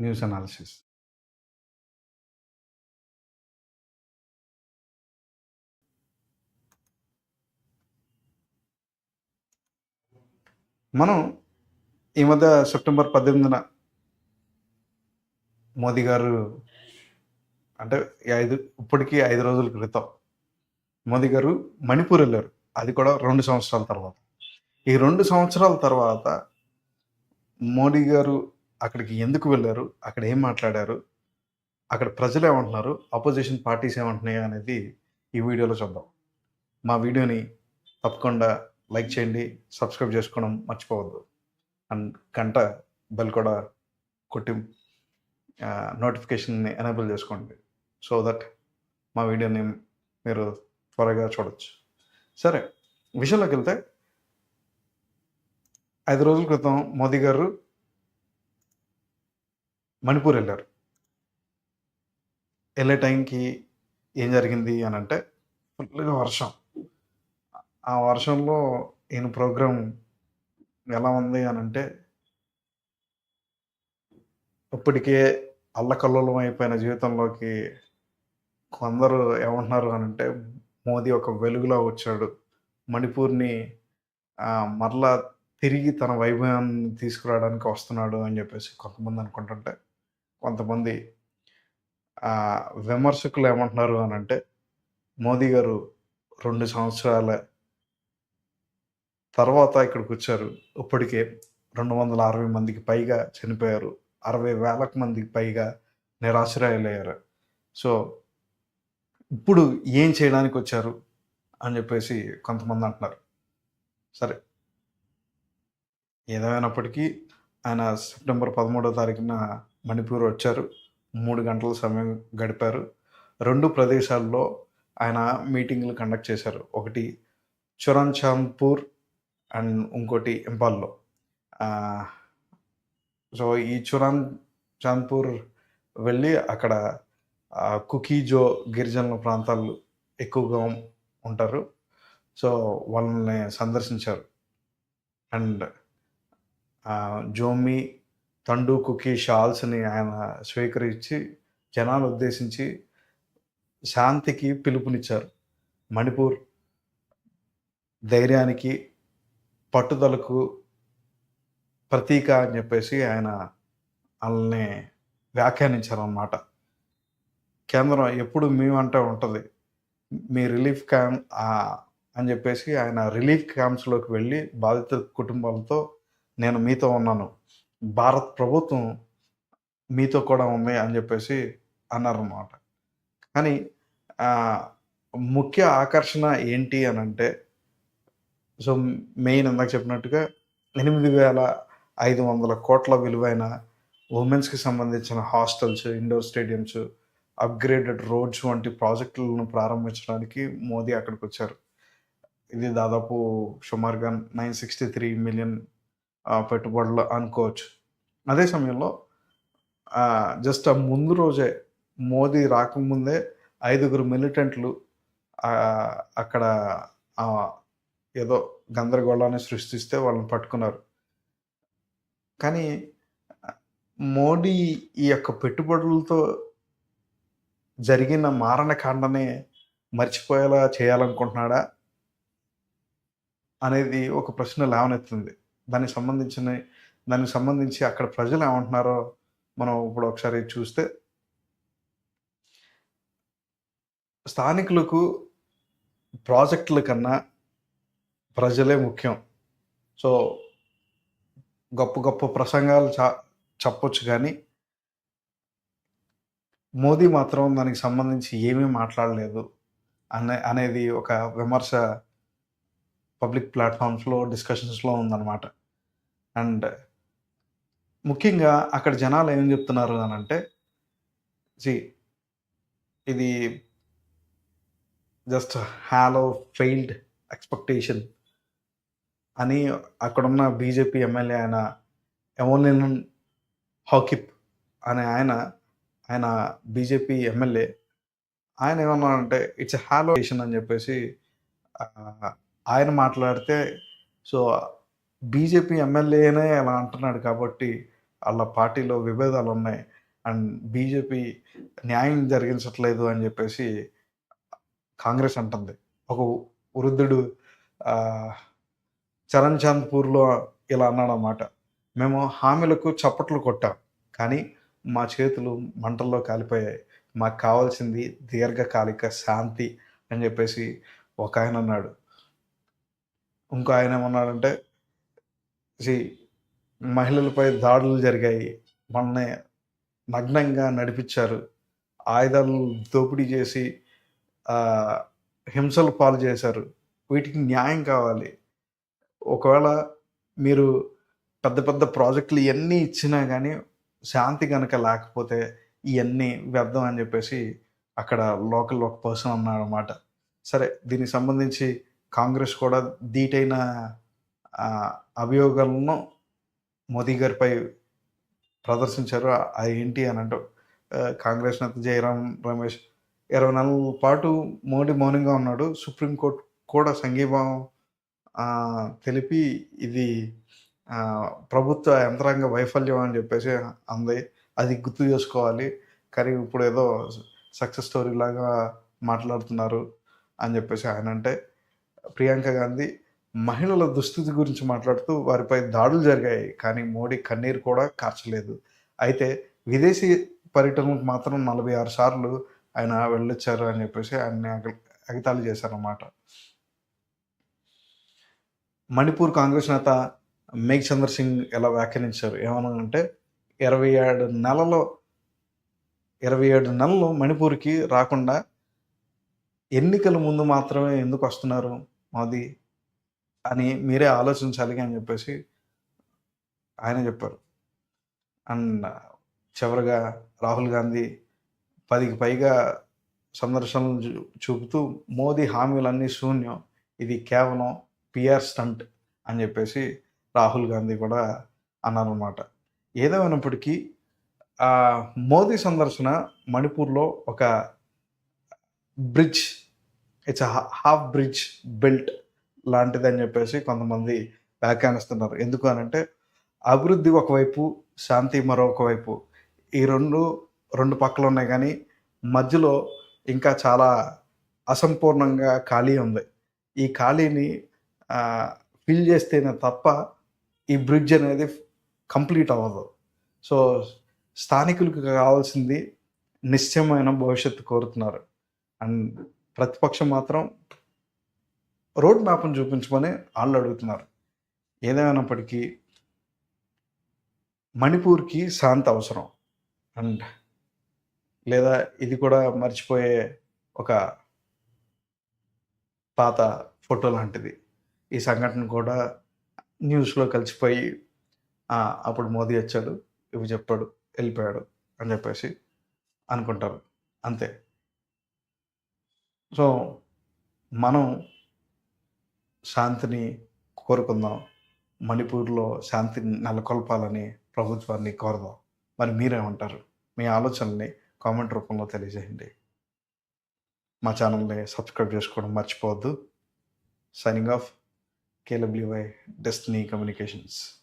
News analysis. మనం ఈ మధ్య సెప్టెంబర్ పద్దెనిమిదిన మోదీ గారు అంటే ఐదు ఇప్పటికీ ఐదు రోజుల క్రితం మోదీ గారు మణిపూర్ వెళ్ళారు. అది కూడా రెండు సంవత్సరాల తర్వాత. ఈ రెండు సంవత్సరాల తర్వాత మోడీ గారు అక్కడికి ఎందుకు వెళ్ళారు? అక్కడ ఏం మాట్లాడారు? అక్కడ ప్రజలు ఏమంటున్నారు? అపోజిషన్ పార్టీస్ ఏమంటున్నాయి అనేది ఈ వీడియోలో చూద్దాం. మా వీడియోని తప్పకుండా లైక్ చేయండి సబ్స్క్రైబ్ చేసుకోవడం మర్చిపోవద్దు. అండ్ గంట బెల్ కూడా కొట్టి నోటిఫికేషన్ని ఎనేబుల్ చేసుకోండి. సో దట్ మా వీడియోని మీరు త్వరగా చూడొచ్చు. సరే విషయంలోకి వెళ్తే ఐదు రోజుల క్రితం మోదీ గారు మణిపూర్ వెళ్ళారు. వెళ్ళే టైంకి ఏం జరిగింది అని అంటే ఫుల్గా వర్షం. ఆ వర్షంలో ఈయన ప్రోగ్రాం ఎలా ఉంది అని అంటే ఇప్పటికే అల్లకల్లోలం అయిపోయిన జీవితంలోకి కొందరు ఏమంటున్నారు అని అంటే మోదీ ఒక వెలుగులా వచ్చాడు. మణిపూర్ని మరలా తిరిగి తన వైభవాన్ని తీసుకురావడానికి వస్తున్నాడు అని చెప్పేసి కొంతమంది అనుకుంటుంటే కొంతమంది విమర్శకులు ఏమంటున్నారు అని అంటే మోదీ గారు రెండు సంవత్సరాల తర్వాత ఇక్కడికి వచ్చారు ఇప్పటికే రెండు వందల అరవై మందికి పైగా చనిపోయారు. అరవై వేలకు మందికి పైగా నిరాశ్రయాలయ్యారు. సో ఇప్పుడు ఏం చేయడానికి వచ్చారు అని చెప్పేసి కొంతమంది అంటున్నారు. సరే. ఏదేమైనప్పటికీ ఆయన సెప్టెంబర్ పదమూడో తారీఖున మణిపూర్ వచ్చారు. మూడు గంటల సమయం గడిపారు. రెండు ప్రదేశాల్లో ఆయన మీటింగ్లు కండక్ట్ చేశారు. ఒకటి చురంచాంపూర్ అండ్ ఇంకోటి ఇంపాల్లో. సో ఈ చురాన్ చాంద్పూర్ వెళ్ళి అక్కడ కుకీజో గిరిజనుల ప్రాంతాలు ఎక్కువగా ఉంటారు. సో వాళ్ళని సందర్శించారు. అండ్ జోమి తండు కుకీ షాల్స్ని ఆయన స్వీకరించి జనాలు ఉద్దేశించి శాంతికి పిలుపునిచ్చారు. మణిపూర్ ధైర్యానికి పట్టుదలకు ప్రతీక అని చెప్పేసి ఆయన వాళ్ళని వ్యాఖ్యానించారన్నమాట. కేంద్రం ఎప్పుడు మేమంటే ఉంటుంది మీ రిలీఫ్ క్యాంప్ అని చెప్పేసి ఆయన రిలీఫ్ క్యాంప్స్లోకి వెళ్ళి బాధిత కుటుంబాలతో నేను మీతో ఉన్నాను. భారత్ ప్రభుత్వం మీతో కూడా ఉంది అని చెప్పేసి అన్నారన్నమాట. కానీ ముఖ్య ఆకర్షణ ఏంటి అని అంటే సో మెయిన్ ఇందాక చెప్పినట్టుగా ఎనిమిది వేల ఐదు వందల కోట్ల విలువైన ఉమెన్స్కి సంబంధించిన hostels indoor stadiums upgraded roads వంటి ప్రాజెక్టులను ప్రారంభించడానికి మోదీ అక్కడికి వచ్చారు ఇది దాదాపు సుమారుగా నైన్ సిక్స్టీ త్రీ మిలియన్ పెట్టుబడులు అనుకోవచ్చు. అదే సమయంలో జస్ట్ ఆ ముందు రోజే మోదీ రాకముందే ఐదుగురు మిలిటెంట్లు అక్కడ ఏదో గందరగోళాన్ని సృష్టిస్తే వాళ్ళని పట్టుకున్నారు. కానీ మోడీ ఈ యొక్క పెట్టుబడులతో జరిగిన మారణకాండనే మర్చిపోయేలా చేయాలనుకుంటున్నాడా అనేది ఒక ప్రశ్న లేవనెత్తుంది. దానికి సంబంధించిన దానికి సంబంధించి అక్కడ ప్రజలు ఏమంటున్నారో మనం ఇప్పుడు ఒకసారి చూస్తే స్థానికులకు ప్రాజెక్టుల కన్నా ప్రజలే ముఖ్యం. సో గొప్ప గొప్ప ప్రసంగాలు చా చెప్పొచ్చు కానీ మోదీ మాత్రం దానికి సంబంధించి ఏమీ మాట్లాడలేదు అనే అనేది ఒక విమర్శ పబ్లిక్ ప్లాట్ఫామ్స్లో డిస్కషన్స్లో ఉందన్నమాట. అండ్ ముఖ్యంగా అక్కడ జనాలు ఏం చెప్తున్నారు అని అంటే సి ఇది జస్ట్ హ్యాలో ఫెయిల్డ్ ఎక్స్పెక్టేషన్ అని అక్కడున్న బీజేపీ ఎమ్మెల్యే ఆయన ఎమోలిన్ హాకిప్ అనే ఆయన ఆయన బీజేపీ ఎమ్మెల్యే ఆయన ఏమన్నారంటే ఇట్స్ హ్యాలో అని చెప్పేసి ఆయన మాట్లాడితే సో బీజేపీ ఎమ్మెల్యేనే అలా అంటున్నాడు కాబట్టి వాళ్ళ పార్టీలో విభేదాలు ఉన్నాయి. అండ్ బీజేపీ న్యాయం జరిగించట్లేదు అని చెప్పేసి కాంగ్రెస్ అంటుంది. ఒక వృద్ధుడు చరణ్ చాంద్పూర్లో ఇలా అన్నాడు అన్నమాట మేము హామీలకు చప్పట్లు కొట్టాం కానీ మా చేతులు మంటల్లో కాలిపోయాయి. మాకు కావాల్సింది దీర్ఘకాలిక శాంతి అని చెప్పేసి ఒక ఆయన అన్నాడు. ఇంకో ఆయన ఏమన్నాడంటే మహిళలపై దాడులు జరిగాయి. మనల్ని నగ్నంగా నడిపించారు. ఆయుధాలు దోపిడీ చేసి హింసలు పాలు చేశారు. వీటికి న్యాయం కావాలి. ఒకవేళ మీరు పెద్ద పెద్ద ప్రాజెక్టులు ఇవన్నీ ఇచ్చినా కానీ శాంతి కనుక లేకపోతే ఇవన్నీ వ్యర్థం అని చెప్పేసి అక్కడ లోకల్ ఒక పర్సన్ అన్నాడు అనమాట సరే దీనికి సంబంధించి కాంగ్రెస్ కూడా ధీటైన అభియోగాలను మోదీ గారిపై ప్రదర్శించారు. ఏంటి అని అంటూ కాంగ్రెస్ నేత జయరాం రమేష్ ఇరవై నెలల పాటు మోడీ మౌనంగా ఉన్నాడు. సుప్రీంకోర్టు కూడా సంఘీభావం తెలిపి ఇది ప్రభుత్వ యంత్రాంగ వైఫల్యం అని చెప్పేసి అంది. అది గుర్తు చేసుకోవాలి. కానీ ఇప్పుడు ఏదో సక్సెస్ స్టోరీ లాగా మాట్లాడుతున్నారు అని చెప్పేసి ఆయన అంటే ప్రియాంక గాంధీ మహిళల దుస్థితి గురించి మాట్లాడుతూ వారిపై దాడులు జరిగాయి కానీ మోడీ కన్నీరు కూడా కార్చలేదు. అయితే విదేశీ పర్యటనకు మాత్రం నలభై ఆరు సార్లు ఆయన వెళ్ళొచ్చారు అని చెప్పేసి ఆయన ఎగతాళి చేశారన్నమాట. మణిపూర్ కాంగ్రెస్ నేత మేఘ్ చంద్ర సింగ్ ఎలా వ్యాఖ్యానించారు? ఏమనంటే ఇరవై ఏడు నెలలో ఇరవై ఏడు నెలలు మణిపూర్కి రాకుండా ఎన్నికల ముందు మాత్రమే ఎందుకు వస్తున్నారు? మోదీ అని మీరే ఆలోచించాలి అని చెప్పేసి ఆయన చెప్పారు. అండ్ చివరిగా రాహుల్ గాంధీ పదికి పైగా సందర్శనలు చూ- చూపుతూ మోదీ హామీలన్నీ శూన్యం ఇది కేవలం పిఆర్ స్టంట్ అని చెప్పేసి రాహుల్ గాంధీ కూడా అన్నారన్నమాట. ఏదేమైనప్పటికీ మోదీ సందర్శన మణిపూర్లో ఒక bridge it's half bridge belt లాంటిదని చెప్పేసి కొంతమంది వ్యాఖ్యానిస్తున్నారు. ఎందుకు అని అంటే అభివృద్ధి ఒకవైపు శాంతి మరొక వైపు ఈ రెండు రెండు పక్కలు ఉన్నాయి కానీ మధ్యలో ఇంకా చాలా అసంపూర్ణంగా ఖాళీ ఉంది. ఈ ఖాళీని ఫిల్ చేస్తేనే తప్ప ఈ బ్రిడ్జ్ అనేది కంప్లీట్ అవ్వదు. సో స్థానికులకు కావాల్సింది నిశ్చయమైన భవిష్యత్తు కోరుతున్నారు. అండ్ ప్రతిపక్షం మాత్రం రోడ్ మ్యాప్ను చూపించమని వాళ్ళు అడుగుతున్నారు. ఏదేమైనప్పటికీ మణిపూర్కి శాంతి అవసరం అండ్ లేదా ఇది కూడా మర్చిపోయే ఒక పాత ఫోటో లాంటిది. ఈ సంఘటన కూడా న్యూస్లో కలిసిపోయి అప్పుడు మోదీ వచ్చాడు ఇవి చెప్పాడు వెళ్ళిపోయాడు అని చెప్పేసి అనుకుంటారు. అంతే. సో మనం శాంతిని కోరుకుందాం. మణిపూర్లో శాంతిని నెలకొల్పాలని ప్రభుత్వాన్ని కోరదాం. మరి మీరేమంటారు? మీ ఆలోచనల్ని కామెంట్ రూపంలో తెలియజేయండి. మా ఛానల్ని సబ్స్క్రైబ్ చేసుకోవడం మర్చిపోవద్దు. Signing off. కేలబ్ల్యూఐ destiny communications.